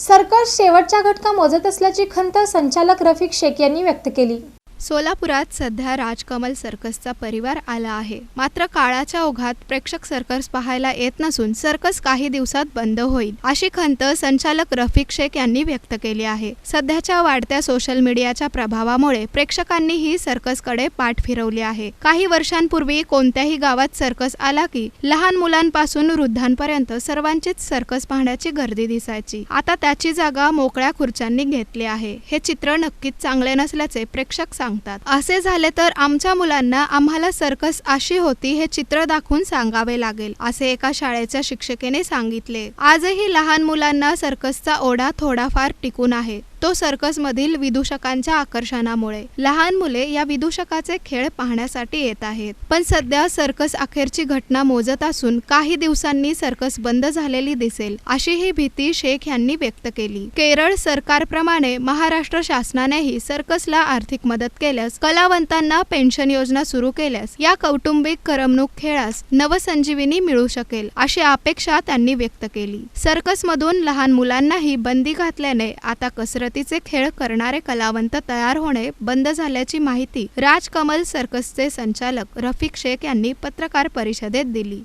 सरकार शेवटच्या घटका मोजत असल्याची खंत संचालक रफिक शेख यांनी व्यक्त केली. सोलापुरात सध्या राजकमल सर्कसचा परिवार आला आहे. मात्र काळाच्या ओघात प्रेक्षक सर्कस पाहायला येत नसून सर्कस काही दिवसात बंद होईल अशी खंत संचालक रफिक शेख यांनी व्यक्त केली आहे. सध्याच्या वाढत्या सोशल मीडियाच्या प्रभावामुळे प्रेक्षकांनीही सर्कसकडे पाठ फिरवली आहे. काही वर्षांपूर्वी कोणत्याही गावात सर्कस आला की लहान मुलांपासून वृद्धांपर्यंत सर्वांचीच सर्कस पाहण्याची गर्दी दिसायची. आता त्याची जागा मोकळ्या खुर्च्यांनी घेतली आहे. हे चित्र नक्कीच चांगले नसल्याचे प्रेक्षक सांगतात. असे झाले तर आमच्या मुलांना आम्हाला सर्कस अशी होती हे चित्र दाखवून सांगावे लागेल असे एका शाळेच्या शिक्षिकेने सांगितले. आजही लहान मुलांना सर्कसचा ओढा थोडाफार टिकून आहे. तो सर्कसमधील विदूषकांच्या आकर्षणामुळे. लहान मुले या विदूषकाचे खेळ पाहण्यासाठी येत आहेत. पण सध्या सर्कस अखेरची घटना मोजत असून काही दिवसांनी सर्कस बंद झालेली दिसेल अशी ही भीती शेख यांनी व्यक्त केली. केरळ सरकारप्रमाणे महाराष्ट्र शासनानेही सर्कसला आर्थिक मदत केल्यास कलावंतांना पेन्शन योजना सुरू केल्यास या कौटुंबिक करमणूक खेळास नवसंजीवनी मिळू शकेल अशी अपेक्षा त्यांनी व्यक्त केली. सर्कसमधून लहान मुलांनाही बंदी घातल्याने आता कसरत कसरतीचे खेळ करणारे कलावंत तयार होणे बंद झाल्याची माहिती राजकमल सर्कसचे संचालक रफिक शेख यांनी पत्रकार परिषदेत दिली.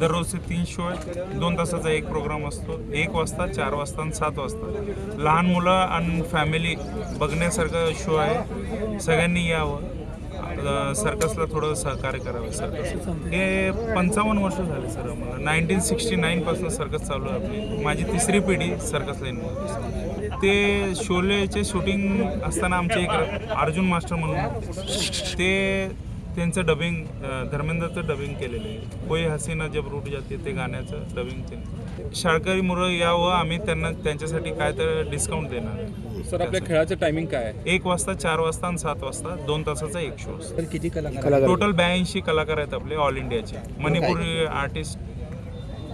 दररोजचे तीन शो आहेत. दोन तासाचा एक प्रोग्राम असतो. एक वाजता चार वाजता आणि सात वाजता. लहान मुलं आणि फॅमिली बघण्यासारखा शो आहे. सगळ्यांनी यावं. सर्कसला थोडं सहकार्य करावं सर्कस. हे पंचावन्न वर्ष झाले सर मला नाईन्टीन सिक्स्टी नाईनपासून सर्कस चालू आहे आपली. माझी तिसरी पिढी सर्कस लाईनमध्ये ते शोलेचे शूटिंग असताना आमचे एक अर्जुन मास्टर म्हणून ते त्यांचं डबिंग धर्मेंद्रचं डबिंग केलेलं आहे. कोई हसीना जब रूट जाते ते गाण्याचं डबिंग ते शाळकरी मुलं यावं आम्ही त्यांना त्यांच्यासाठी काय तर डिस्काउंट देणार आहे. सर आपल्या खेळाचं टायमिंग काय आहे? एक वाजता चार वाजता आणि सात वाजता दोन तासाचा एक शो असतो. किती कलाकार? टोटल ब्याऐंशी कलाकार आहेत आपले ऑल इंडियाचे मणिपुरी आर्टिस्ट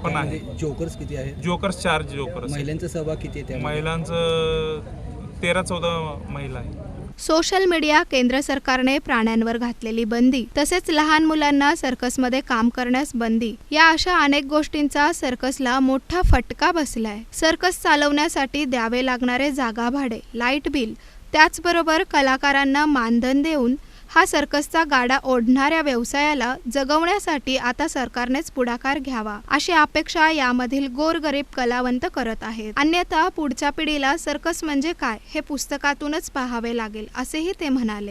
पण आहे. जोकर्स किती आहेत? जोकर्स चार जोकर्स महिलांचा सहभाग किती आहे? महिलांचं तेरा चौदा महिला आहे सोशल मीडिया केंद्र सरकारने प्राण्यांवर घातलेली बंदी तसेच लहान मुलांना सर्कसमध्ये काम करण्यास बंदी या अशा अनेक गोष्टींचा सर्कसला मोठा फटका बसलाय. सर्कस चालवण्यासाठी द्यावे लागणारे जागा भाडे लाइट बिल त्याचबरोबर कलाकारांना मानधन देऊन हा सर्कसचा गाडा ओढणाऱ्या व्यवसायाला जगवण्यासाठी आता सरकारनेच पुढाकार घ्यावा अशी अपेक्षा यामधील गोरगरीब कलावंत करत आहेत. अन्यथा पुढच्या पिढीला सर्कस म्हणजे काय हे पुस्तकातूनच पाहावे लागेल असेही ते म्हणाले.